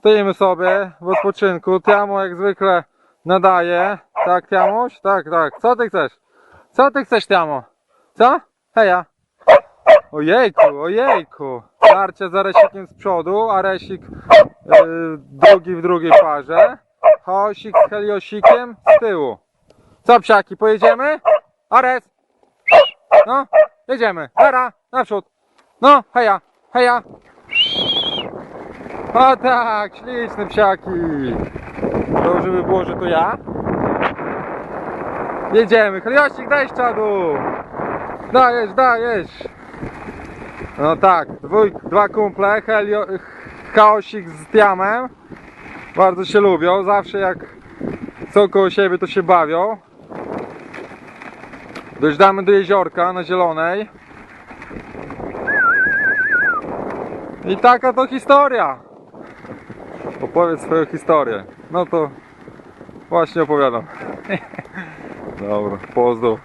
Stoimy sobie w odpoczynku. Tiamo jak zwykle nadaje. Tak, Tiamuś? Tak, tak. Co ty chcesz? Co ty chcesz, Tiamo? Co? Heja. Ojejku, ojejku. Tarcie z Aresikiem z przodu, Aresik yy, drugi w drugiej parze. Hosik z Heliosikiem z tyłu. Co psiaki, pojedziemy? Ares! No, jedziemy. Vera, naprzód. No, heja, heja. O tak, śliczne psiaki. To żeby było, że to ja. Jedziemy. Heliosik, daj czadu. Dajesz, dajesz. No tak, dwój, dwa kumple, Helio, Chaosik z Tiamem. Bardzo się lubią, zawsze jak są koło siebie to się bawią. Dojeżdżamy do jeziorka na zielonej. I taka to historia. Opowiedz swoją historię. No to właśnie opowiadam. Dobra, pozdro.